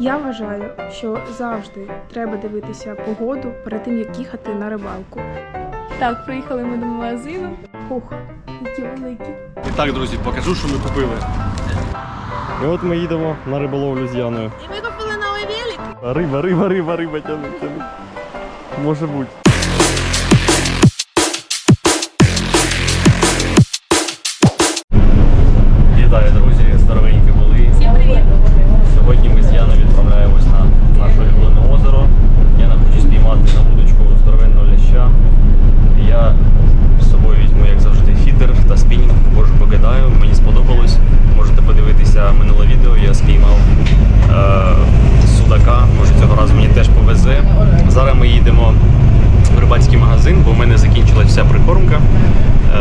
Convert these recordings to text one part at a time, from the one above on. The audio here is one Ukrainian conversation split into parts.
Я вважаю, що завжди треба дивитися погоду перед тим, як їхати на рибалку. Так, приїхали ми до магазину. Ух, які великі. І так, друзі, покажу, що ми купили. І от ми їдемо на риболовлю з Яною. І ми купили новий велик. Риба, риба, риба, риба, тяни, тяни. Може бути. Вітаю, друзі, здоровенькі були. Всім привіт! Сьогодні ми з Яною відправляємось на наше улюблене озеро. Яна хоче спіймати на вудочку ляща. Я з собою візьму, як завжди, фідер та спінінг. Боже, покидаю. Мені сподобалось. Можете подивитися минуле відео. Я спіймав е, судака. Може цього разу мені теж повезе. Зараз ми їдемо в рибацький магазин, бо в мене закінчилась вся прикормка. Е,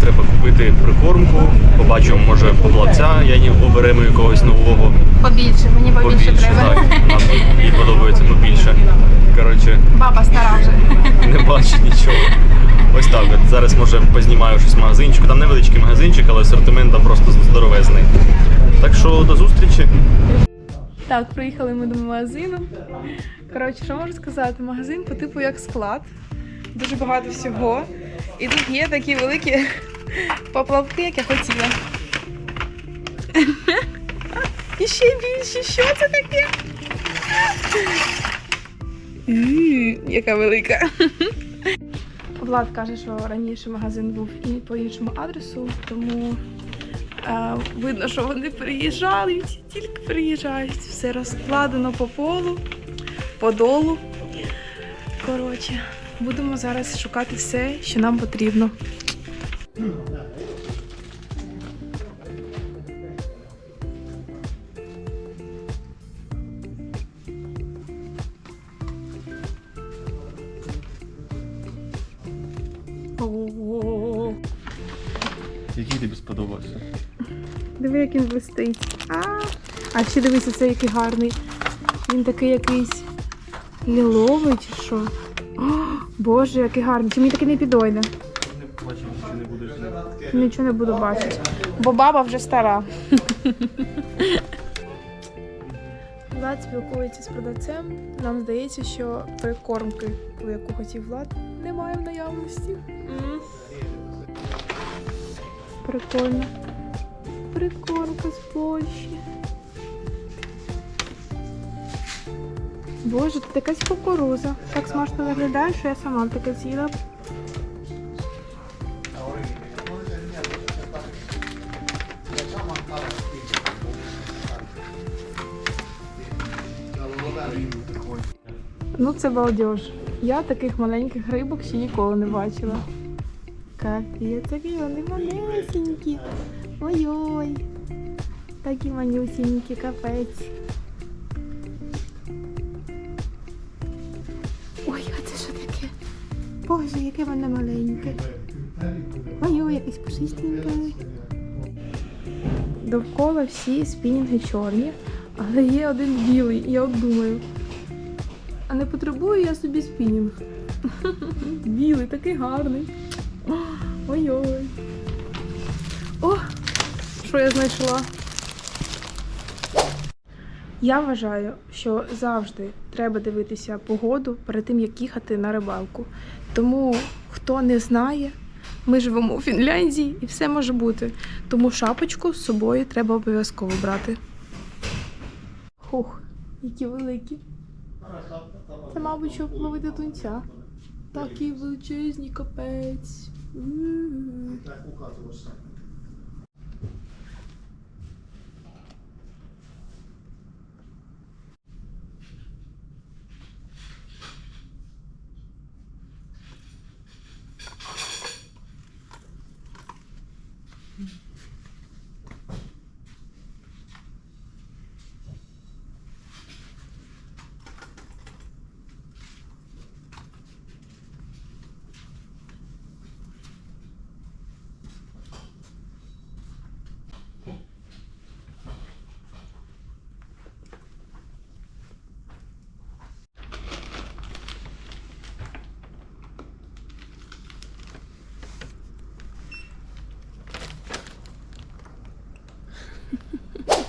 треба купити прикормку. Побачимо, може поплавця, Яні оберемо якогось нового. Побільше, мені побільше, треба. так. Нам подобається побільше. Коротше, Баба стара вже. не бачу нічого. Ось так. От. Зараз може познімаю щось в магазинчику. Там невеличкий магазинчик, але асортимент там просто здоровезний. Так що до зустрічі. Так, приїхали ми до магазину. Коротше, що можу сказати? Магазин по типу як склад. Дуже багато всього. І тут є такі великі поплавки, як я хотіла. І ще більше. Що це таке? Яка велика. Влад каже, що раніше магазин був і по іншому адресу, тому е, видно, що вони приїжджають, тільки приїжджають. Все розкладено по полу, по долу. Коротше, будемо зараз шукати все, що нам потрібно. Який тобі сподобався? Диви, як він блистить. А, а ще дивися, це який гарний. Він такий якийсь ліловий чи що. О, Боже, який гарний. Чи мені такий не підойде? Не бачив, що не будеш. Нічого не буду бачити. Бо баба вже стара. Влад спілкується з продавцем. Нам здається, що прикормки, яку хотів Влад, немає в наявності. Прикольно. Прикормка з Польщі. Боже, тут якась кукуруза. Так смачно виглядає, що я сама таке з'їла. Ну це балдеж. Я таких маленьких рибок ще ніколи не бачила. Капець, такі вони малесенькі. Ой-ой. Такі манюсінькі, капець. Ой, а це що таке? Боже, яке воно маленьке. Ой-ой, якесь пушистеньке. Довкола всі спінінги чорні, але є один білий. Я от думаю, а не потребую я собі спінінг. Білий, такий гарний. Ой-ой. О, що я знайшла? Я вважаю, що завжди треба дивитися погоду перед тим, як їхати на рибалку. Тому хто не знає, ми живемо у Фінляндії і все може бути. Тому шапочку з собою треба обов'язково брати. Хух, які великі. Це, мабуть, щоб ловити тунця. Такі величезні капець. М.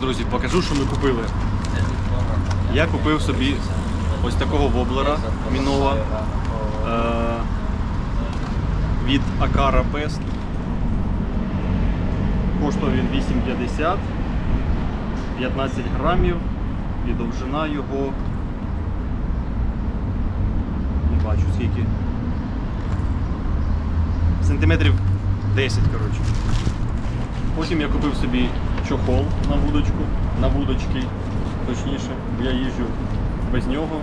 Друзі, покажу, що ми купили. Я купив собі ось такого воблера Мінова е- від Akara Best. Коштує він 8,50, 15 грамів і довжина його. Не бачу скільки. Сантиметрів 10, коротше. Потім я купив собі чохол на вудочку, на вудочки, точніше, я їжджу без нього.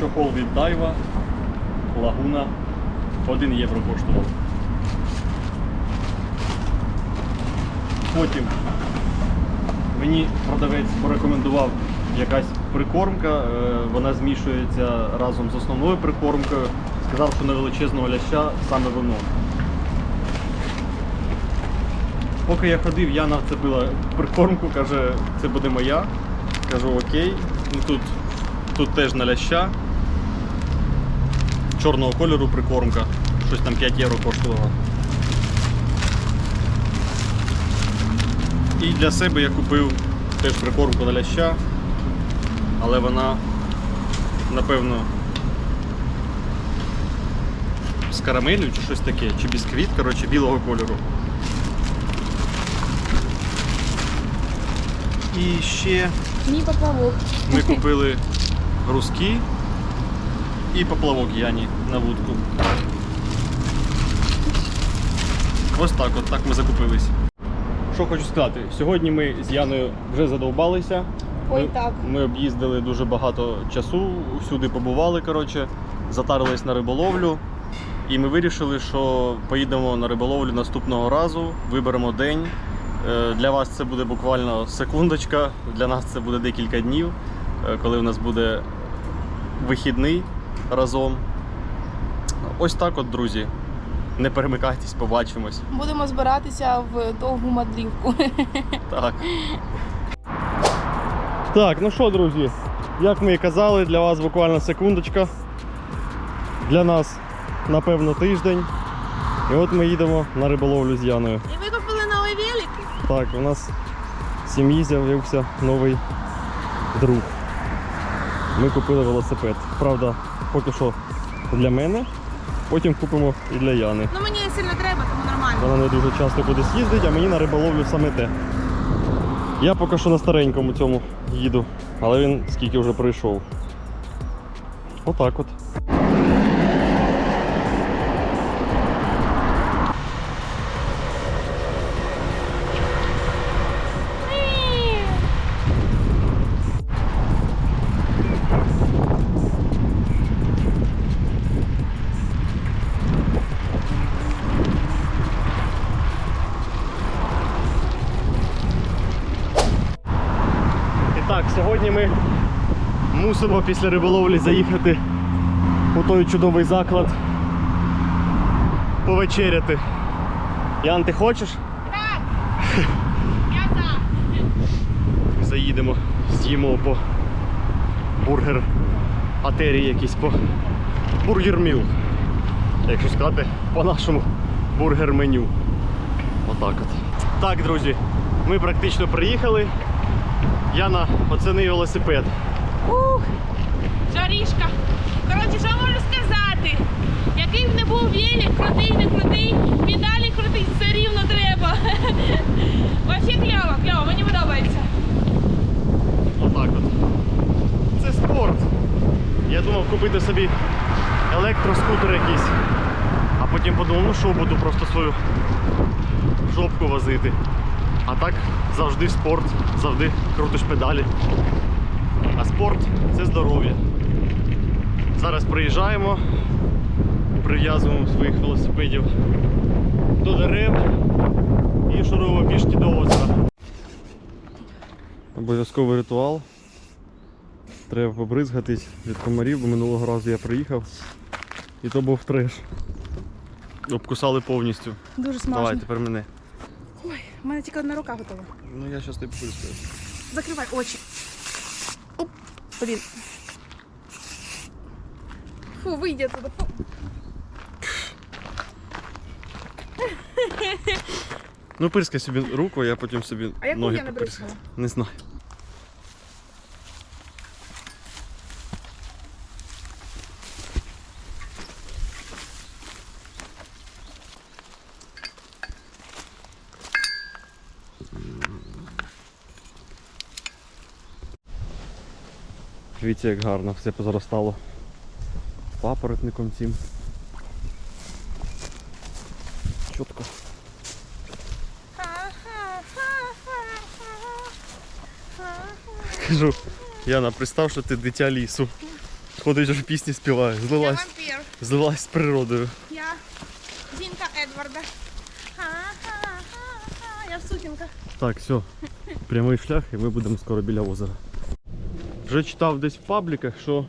Чохол від Дайва, Лагуна, 1 євро коштував. Потім мені продавець порекомендував якась прикормка, е, вона змішується разом з основною прикормкою. Сказав, що на величезного ляща саме воно. Поки я ходив, Яна вцепила прикормку, каже, це буде моя. Кажу, окей. Ну, тут, тут теж на ляща. Чорного кольору прикормка. Щось там 5 євро коштувало. І для себе я купив теж прикормку на ляща, але вона, напевно, з карамелю чи щось таке, чи бісквіт, коротше, білого кольору. І ще Мій поплавок. ми купили грузки і поплавок Яні на вудку. Ось так, от так ми закупились. Що хочу сказати, сьогодні ми з Яною вже задовбалися. Ой, Ми- так. Ми об'їздили дуже багато часу, всюди побували, коротше, затарились на риболовлю. І ми вирішили, що поїдемо на риболовлю наступного разу, виберемо день. Е, Для вас це буде буквально секундочка, для нас це буде декілька днів, е, коли в нас буде вихідний разом. Ось так от, друзі. Не перемикайтесь, побачимось. Будемо збиратися в довгу мадрівку. Так. Так, ну що, друзі, як ми і казали, для вас буквально секундочка. Для нас, напевно, тиждень. І от ми їдемо на риболовлю з Яною. І ви купили новий велик? Так, у нас в сім'ї з'явився новий друг. Ми купили велосипед. Правда, поки що для мене, потім купимо і для Яни. Ну мені сильно треба, тому нормально. Вона не дуже часто кудись їздить, а мені на риболовлю саме те. Я поки що на старенькому цьому їду, але він скільки вже пройшов. Отак от. Мусимо після риболовлі заїхати у той чудовий заклад повечеряти. Ян, ти хочеш? Так! Я за. Заїдемо, з'їмо по бургер атерії якісь по бургер міл. Якщо сказати по нашому бургер меню. Отак от. Так, друзі, ми практично приїхали. Яна оцени велосипед. Ух! Жарішка. Коротше, що можу сказати? Який б не був велик, крутий, не крутий, медалі крутий, все рівно треба. Вообще кльово, кльово, мені подобається. Отак от. Це спорт. Я думав купити собі електроскутер якийсь. А потім подумав, ну що буду просто свою жопку возити. А так завжди спорт, завжди крутиш педалі. А спорт це здоров'я. Зараз приїжджаємо, прив'язуємо своїх велосипедів до дерев і шуруємо пішки до озера. Обов'язковий ритуал. Треба побризгатись від комарів, бо минулого разу я приїхав. І то був треш. Обкусали повністю. Дуже смачно. Давай, тепер мене. Ой, у мене тільки одна рука готова. Ну я зараз не поприскаю. Закривай очі. Оп, блін. Фу, вийди туди. Фу. Ну пирскай собі руку, я потім собі А ноги я не попирскаю. Не знаю. Дивіться, як гарно все позаростало папоротником цим. Чітко. Кажу, Яна, представ, що ти дитя лісу. Ходиш вже пісні співаєш, Я злилась, вампір. злилась з природою. Я жінка Едварда. Я в сутінках. Так, все, прямий шлях і ми будемо скоро біля озера. Вже читав десь в пабліках, що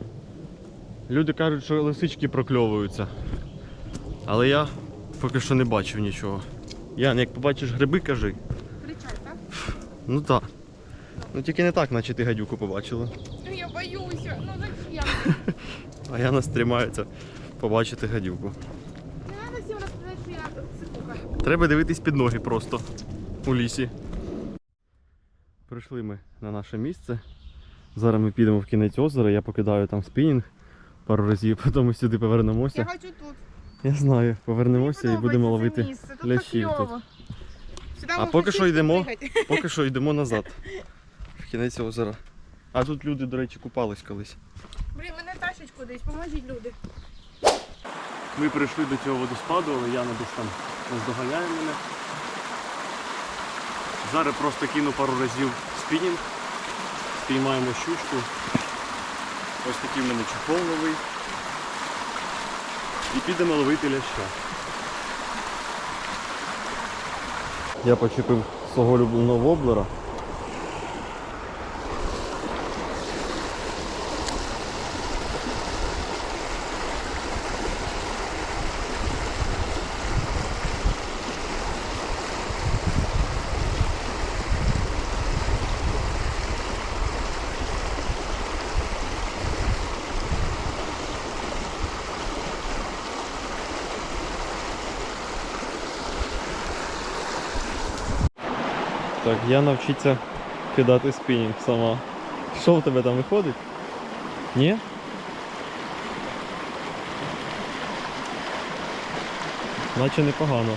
люди кажуть, що лисички прокльовуються. Але я поки що не бачив нічого. Ян, як побачиш гриби, кажи. Кричать, так? Ну так. Ну тільки не так, наче ти гадюку побачила. Ну я боюся. Ну зачем? А Яна стримається побачити гадюку. Не треба всім розповідати, що я сипуха. Треба дивитись під ноги просто у лісі. Прийшли ми на наше місце. Зараз ми підемо в кінець озера, я покидаю там спінінг пару разів, потім ми сюди Я повернемося. хочу тут. Я знаю, повернемося і будемо ловити. Місце. Тут лящів тут. Сюди А поки що йдемо. Поки що йдемо назад. В кінець озера. А тут люди, до речі, купались колись. Блін, мене тащать кудись, поможіть люди. Ми прийшли до цього водоспаду, але Яна десь там наздоганяє мене. Зараз просто кину пару разів спінінг, спіймаємо щучку. Ось такий в мене чехол новий. І підемо ловити ляща. Я почепив свого улюбленого воблера. Так, я навчиться кидати спінінг сама. Що в тебе там виходить? Ні? Наче непогано.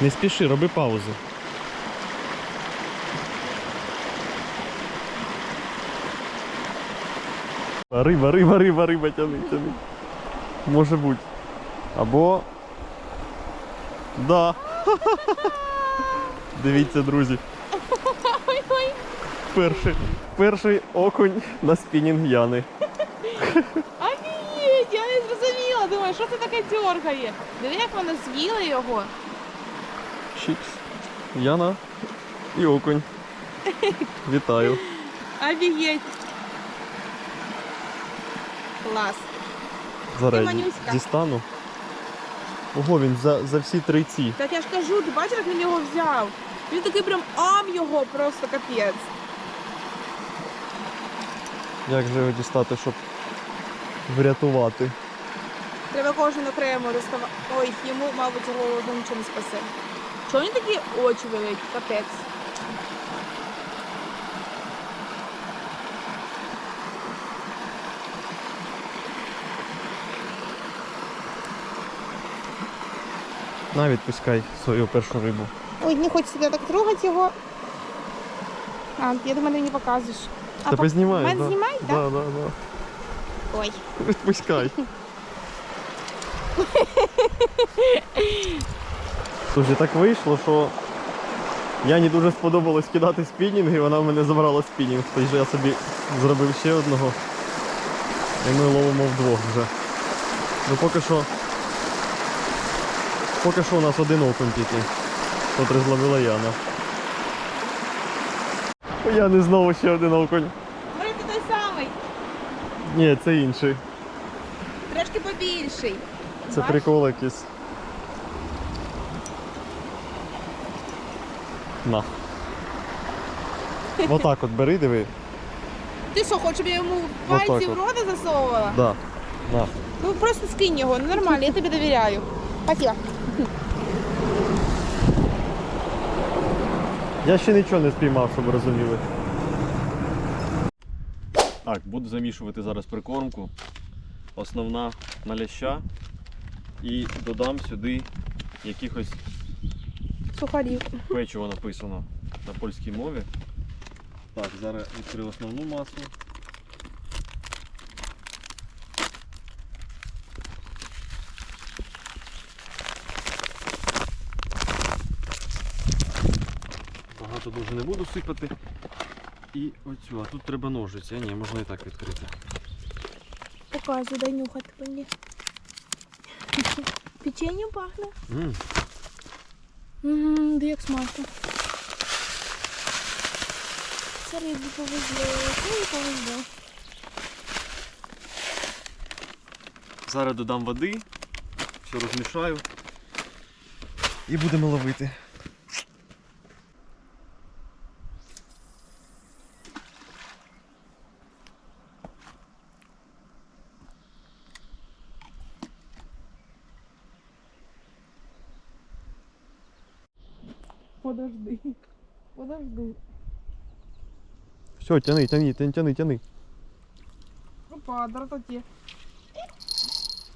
Не спіши, роби паузу. Риба, риба, риба, риба, тяни, тяни. Може бути. Або Да. Дивіться, друзі. Перший, перший окунь на спінінг Яни. Офігеть, я не зрозуміла. Думаю, що це таке дьоргає? Диви, як вона з'їла його. Чікс. Яна і окунь. Вітаю. Офігеть. Клас. Зараз дістану. Ого, він за, за всі три ці. Так я ж кажу, ти бачиш, як він його взяв? Він такий прям ам його, просто капець. Як же його дістати, щоб врятувати? Треба кожен окремо розставати. Ой, йому, мабуть, голову нічого не спасе. Чого вони такі очі великі, капець? На, відпускай свою першу рибу. Ой, не хочеться так трогати його. А, я думаю, ти не показуєш. А, Тебе знімають, Мене да? знімають, так? Да, да, да. Ой. Відпускай. Слушай, так вийшло, що Яні дуже сподобалось кидати спінінг, і вона в мене забрала спінінг. Тож я собі зробив ще одного. І ми ловимо вдвох вже. Ну поки що. Поки що у нас один окунь тільки. Котрий зловила Яна. У Яни знову ще один окунь. Може, ти той самий, Ні, це інший. трошки побільший. Це Бачиш? прикол якийсь. На. Отак от бери, диви. Ти що, хочеш, щоб я йому Отак пальці в от. рота засовувала? Да. На. Ну просто скинь його, ну нормально, я тобі довіряю. Спасибо. Я ще нічого не спіймав, щоб розуміли. Так, буду замішувати зараз прикормку. Основна на ляща. І додам сюди якихось сухарів. Печиво написано на польській мові. Так, зараз відкрив основну масу. Багато дуже не буду сипати. І оцю, а тут треба ножиці. А ні, можна і так відкрити. Показуй, дай нюхати мені. Печеньем пахне. м Ммм, де як смачно. Це рибі повезло, це повезло. Зараз додам води, все розмішаю і будемо ловити. Все, тяни, тяни, тяни, тяни, тяни. Опа, дратоті.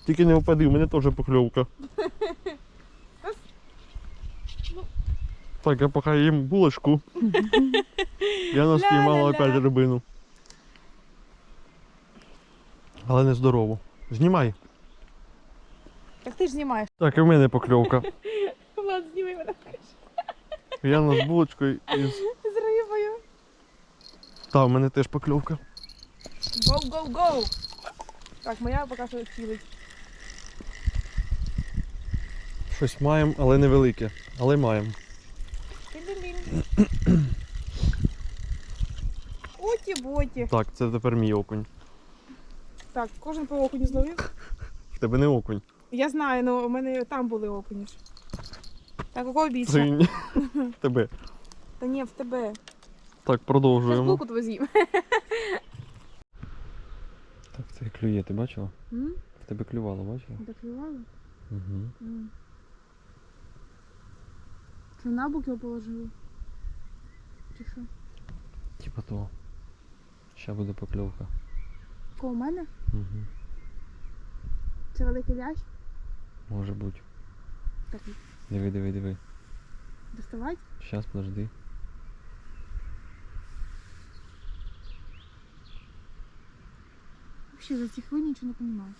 Тільки не впади, у мене теж покльовка. Так, я поки їм булочку. Я нас спіймала опять рибину. Але не здорово. Знімай. Так ти ж знімаєш. Так, і в мене покльовка. Влад, зніми мене Я нас з булочкою із. Та, в мене теж покльовка. Гоу, гоу, гоу. Так, моя поки що цілить. Щось маємо, але невелике. Але маємо. Оті-боті. Так, це тепер мій окунь. Так, кожен по окуні зловив. В тебе не окунь. Я знаю, але у мене там були окуні ж. Так, у кого більше? В тебе. Та ні, в тебе. Так, продовжуємо. булку твою з'їм. Так, це клює, ти бачила? М? В тебе клювало, бачила? Доклювала? Угу. М. Що на бок його положили? Чи що? Типа того. Ще буде покльовка. Ко у мене? Угу. Це великий лящ? Може бути. Так, Диви, диви, диви. доставати? Щас, подожди. Взагалі за ці хвилини нічого не розумію.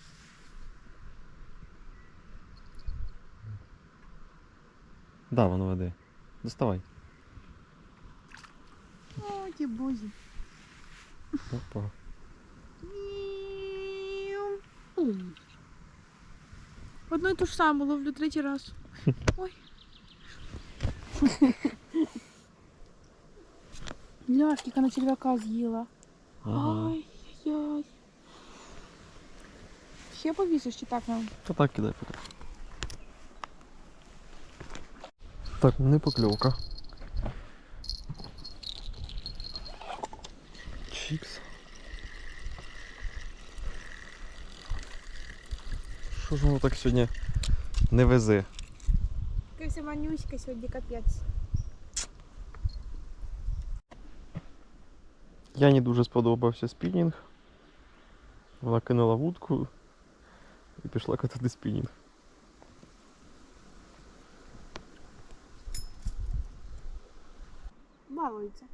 Да, воно веде. Доставай. О, ті бозі. Опа. Ум. Одну і ту ж саму ловлю третій раз. Ой. Ляшкіка на черв'яка з'їла. Ага. Ай-яй-яй. Ще повісиш чи так нам? Та так кидай поки. Так, не покльовка. Чікс. Що ж воно так сьогодні не везе? Кися манюська сьогодні капець. Яні дуже сподобався спінінг. Вона кинула вудку і пішла катати спінінг. Балується.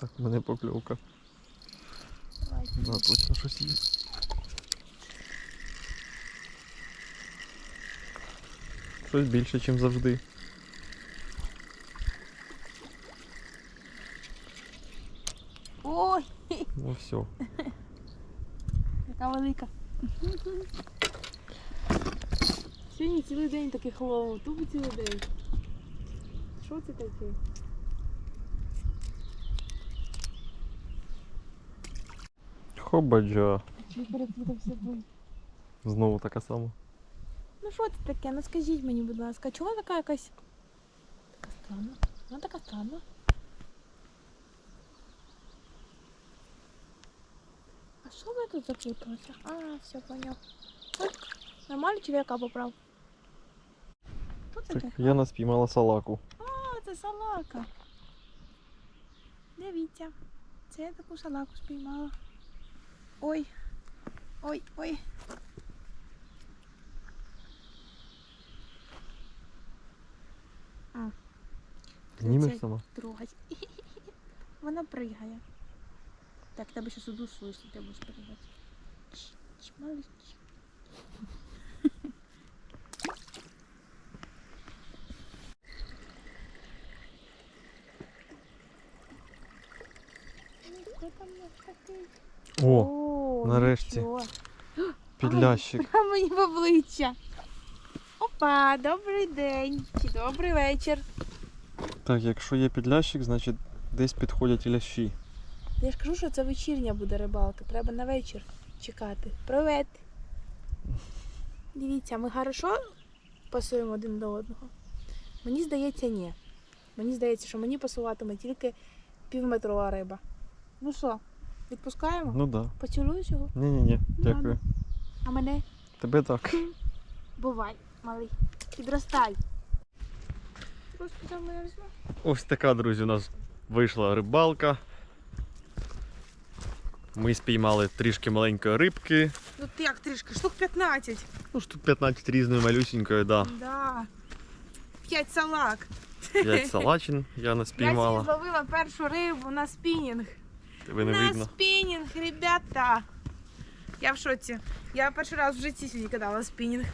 Так, в мене покльовка. Да, точно щось є. Щось більше, ніж завжди. Ой, Ну все. яка велика. Сьогодні цілий день такий холодний, тупо цілий день. Що це таке? Переплутався був. Знову така сама. Ну що це таке? Ну скажіть мені, будь ласка, чого вона така якась? Така странна. Вона така странна. А що ви тут заплуталися? А, все поняв. Ой, нормально черв'яка поправ. Що це таке? Яна спіймала салаку. А, це салака. Дивіться. Це я таку салаку спіймала. Ой. Ой, ой. А, Знімеш сама? трогать. Вона пригає. Так, тебе ще суду слышно, ти будеш пригати. Чш, чш, О, нарешті. нічого. підлящик. А мені в обличчя. Опа, добрий день. Чи добрий вечір. Так, якщо є підлящик, значить десь підходять і лящі. Я ж кажу, що це вечірня буде рибалка. Треба на вечір чекати. Привет. Дивіться, ми хорошо пасуємо один до одного. Мені здається, ні. Мені здається, що мені пасуватиме тільки півметрова риба. Ну що, відпускаємо? Ну да. Поцілуєш його? Ні-ні-ні, дякую. А мене Тебе так. бувай, малий. Підростай. Ось така, друзі, у нас вийшла рибалка. Ми спіймали трішки маленької рибки. Ну ти як трішки, штук 15. Ну, штук 15 різної малюсінької, да. Да. П'ять салак. 5 салачин Я сьогодні спіймала. зловила першу рибу на спінінг. Тебе не на видно. спінінг, ребята. Я в шоці. Я перший раз в житті сьогодні кидала спінінг.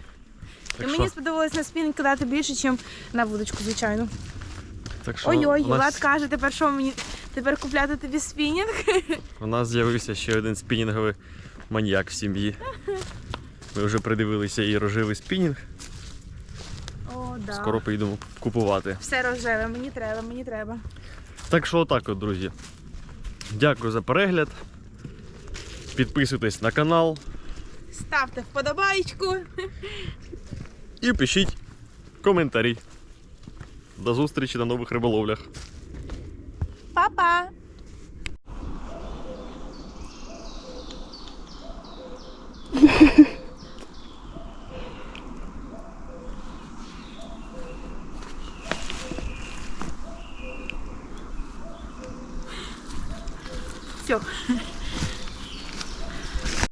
Так І мені що, сподобалось на спінінг кидати більше, ніж на вудочку, звичайно. так що Ой-ой, у нас, Влад каже, тепер що мені тепер купляти тобі спінінг? у нас з'явився ще один спінінговий маньяк в сім'ї. Ми вже придивилися і рожевий спінінг. О, да. Скоро поїдемо купувати. Все рожеве, мені треба, мені треба. Так що отак от, друзі. Дякую за перегляд. Підписуйтесь на канал Ставте вподобайку. і пишіть коментарі. До зустрічі на нових риболовлях. Па-па!